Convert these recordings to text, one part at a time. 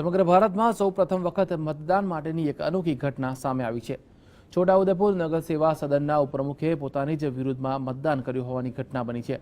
સમગ્ર ભારતમાં સૌ પ્રથમ વખત મતદાન માટેની એક અનોખી ઘટના સામે આવી છે. છોટાઉદેપુર નગર સેવા સદનના ઉપપ્રમુખે પોતાની જ વિરુદ્ધમાં મતદાન કર્યું હોવાની ઘટના બની છે.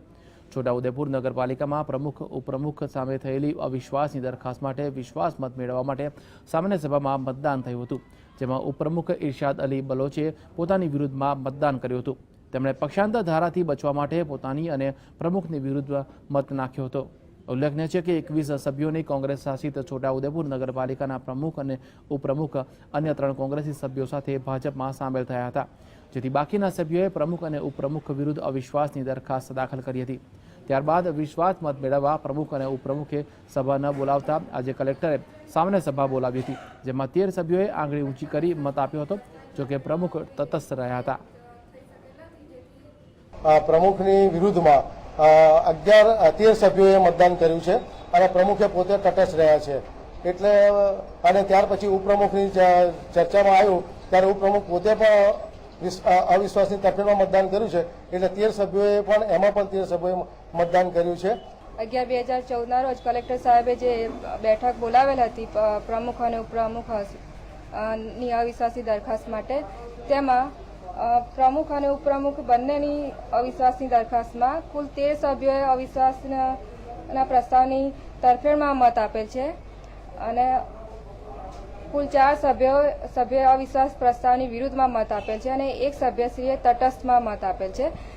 છોટાઉદેપુર નગરપાલિકામાં પ્રમુખ, ઉપપ્રમુખ સામે થયેલી અવિશ્વાસની દરખાસ્ત માટે વિશ્વાસ મત મેળવવા માટે સામાન્ય સભામાં મતદાન થયું હતું, જેમાં ઉપપ્રમુખ ઇરશાદ અલી બલોચે પોતાની વિરુદ્ધમાં મતદાન કર્યું હતું. તેમણે પક્ષાંતર ધારાથી બચવા માટે પોતાની અને પ્રમુખની વિરુદ્ધ મત નાખ્યો હતો. ઉલ્લેખનીય છે કે એકવીસ સભ્યોની કોંગ્રેસ શાસિત છોટાઉદેપુર નગરપાલિકાના પ્રમુખ અને ઉપપ્રમુખ અન્ય ત્રણ કોંગ્રેસી સભ્યો સાથે ભાજપમાં સામેલ થયા હતા. જેથી બાકીના સભ્યોએ પ્રમુખ અને ઉપપ્રમુખ વિરુદ્ધ અવિશ્વાસની દરખાસ્ત દાખલ કરી હતી. ત્યારબાદ વિશ્વાસ મત મેળવવા પ્રમુખ અને ઉપપ્રમુખે સભા ન બોલાવતા આજે કલેક્ટરે સામાન્ય સભા બોલાવી હતી, જેમાં તેર સભ્યોએ આંગળી ઊંચી કરી મત આપ્યો હતો જોકે પ્રમુખ તટસ્થ રહ્યા હતા. પ્રમુખની વિરુદ્ધમાં અગિયાર તેર સભ્યોએ મતદાન કર્યું છે અને પ્રમુખે પોતે તટસ્થ રહ્યા છે. એટલે, અને ત્યાર પછી ઉપપ્રમુખની ચર્ચામાં આવ્યું, ત્યારે ઉપપ્રમુખ પોતે પણ અવિશ્વાસની તરફેણમાં મતદાન કર્યું છે. એટલે તેર સભ્યોએ પણ, એમાં પણ તેર સભ્યોએ મતદાન કર્યું છે. અગિયાર, બે હજાર ચૌદના રોજ કલેક્ટર સાહેબે જે બેઠક બોલાવેલ હતી પ્રમુખ અને ઉપપ્રમુખની અવિશ્વાસી દરખાસ્ત માટે, તેમાં પ્રમુખ અને ઉપપ્રમુખ બંનેની અવિશ્વાસની દરખાસ્તમાં કુલ તેર સભ્યોએ અવિશ્વાસના પ્રસ્તાવની તરફેણમાં મત આપેલ છે અને કુલ ચાર સભ્યો સભ્યોએ અવિશ્વાસ પ્રસ્તાવની વિરુદ્ધમાં મત આપેલ છે અને એક સભ્યશ્રીએ તટસ્થમાં મત આપેલ છે.